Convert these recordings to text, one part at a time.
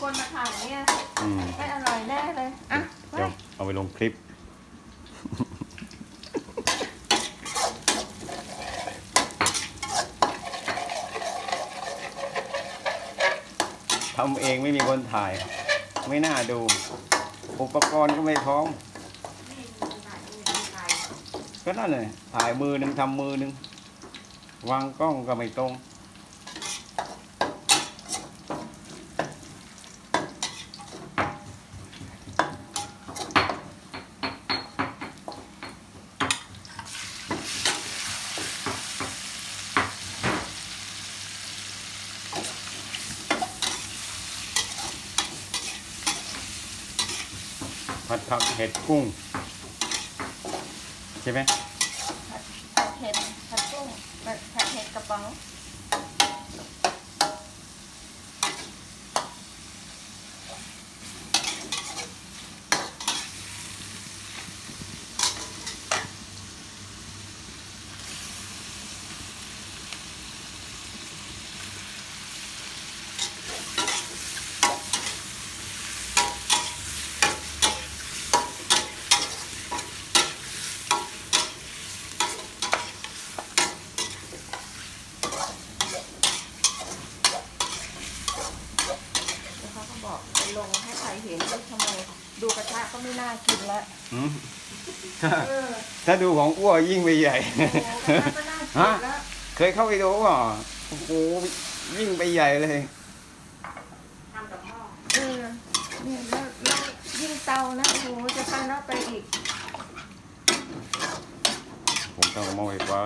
คนมาถ่ายเนี่ยอืมไม่อร่อยแน่เลย อะไปเดี๋ยวเอาไปลงคลิป ทำเองไม่มีคนถ่าย ไม่น่าดู อุปกรณ์ก็ไม่พร้อม ก็นั่นเลยถ่ายมือหนึ่งทำมือหนึ่งวางกล้องก็ไม่ตรง ผัดผักเห็ดกุ้ง ใช่ไหมผัดเผ็ดผัดกุ้งผัดผัดเผ็ดกระป๋อง แล้วเขาก็บอกไปลงให้ใครเห็นว่าทำไมดูก ระทะก็ไม่น่ากินละอืมถ้าเออถ้าดูของอ้วยิ่งไปใหญ่ โอ้กระทะก็น่ากินละเคยเข้าไปดูป่ะโอ้โหยิ่งไปใหญ่เลย ทำกับหม้อเออเนี่ยแล้วแล้วยิ่งเตานะโอ้โหจะไปแล้วไปอีกผมต้องเอาหม้อไฟฟ้า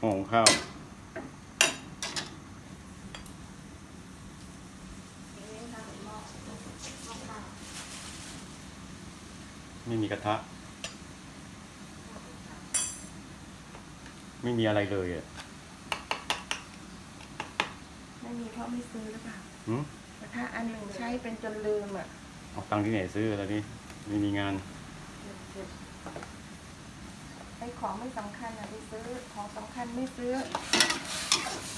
หม้อหุงข้าว ทีนี้ทำกับหม้อหม้อข้าว ไม่มี กระทะ ไม่มีอะไรเลยอะไม่มีเพราะไม่ซื้อหรือเปล่าหืมกระทะอันหนึ่งใช้เป็นจนลืมอะเอาตังค์ที่ไหนซื้อแล้วนี่ไม่มีงาน ไอ้ของไม่สำคัญอะไปซื้อของสำคัญไม่ซื้อ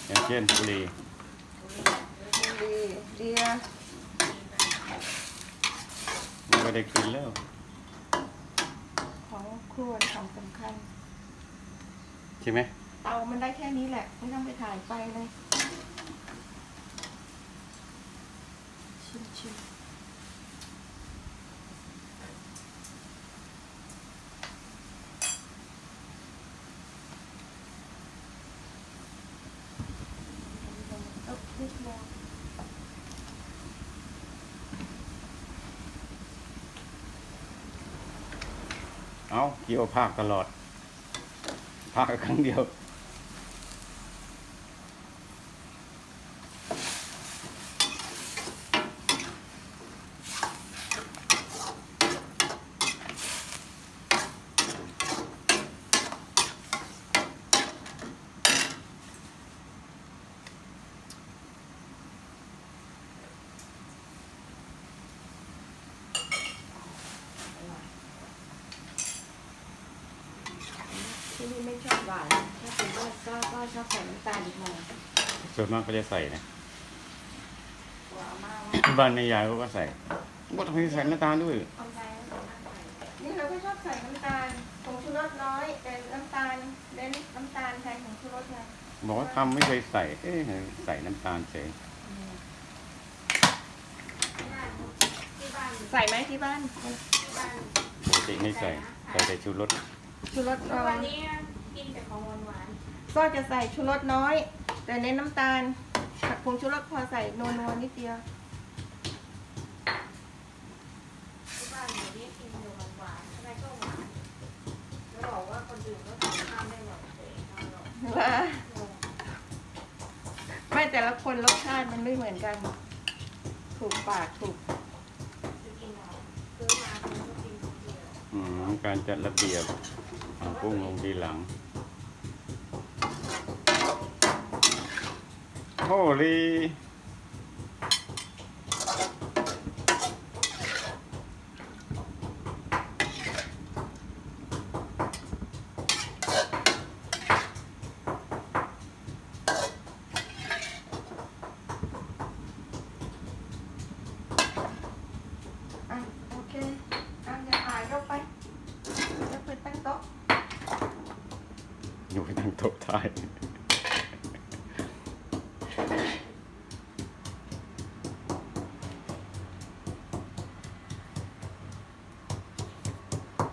อย่างเช่นบุหรี่ดีเดีย ไม่ได้กินแล้วของ ครัวของสำคัญ ใช่ไหมเตามันได้แค่นี้แหละ ไม่ต้องไปถ่ายไฟเลย ชิมชิมเอานิดเดียว เอาเกี่ยวภาคตลอด ภาคครั้งเดียว ที่นี่ไม่ชอบหวาน ถ้าเป็นว่าก็ก็ชอบใส่น้ำตาลอีกหน่อยส่วนมากก็จะใส่นะกว่ามาว่าที่บ้านแม่ยายเขาก็ใส่ก็ทำไมใส่น้ำตาลด้วย เอาใจแล้วสามารถใส่นี่เราก็ชอบใส่น้ำตาลผงชูรสน้อยแต่น้ำตาลเน้นน้ำตาลแทนผงชูรสไงบอกว่าทำไม่เคยใส่ เอ๊ะใส่น้ำตาลเฉยที่บ้านที่บ้านใส่ไหมที่บ้าน ที่บ้าน ปกติไม่ใส่ ใส่แต่ชูรส ชูรสแล้วน้อวันยนี้กินแต่ของหวานหวานก็จะใส่ชูรสน้อย แต่เน้นน้ำตาลผักผงชูรสพอใส่นัวๆนิดเดียว ๆที่บ้านเดี๋ยวนี้กินอยู่หวานหวานอะไรก็หวานแล้วบอกว่าคนอื่นก็ทำข้าวไม่หวานเลยทำหรอกว่าเออไม่แต่ละคนรสชาติมันไม่เหมือนกัน ถูกปากถูก จะกินเอาซื้อมาคุณก็กินคนเดียว อืมการจัดระเบียบ เอากุ้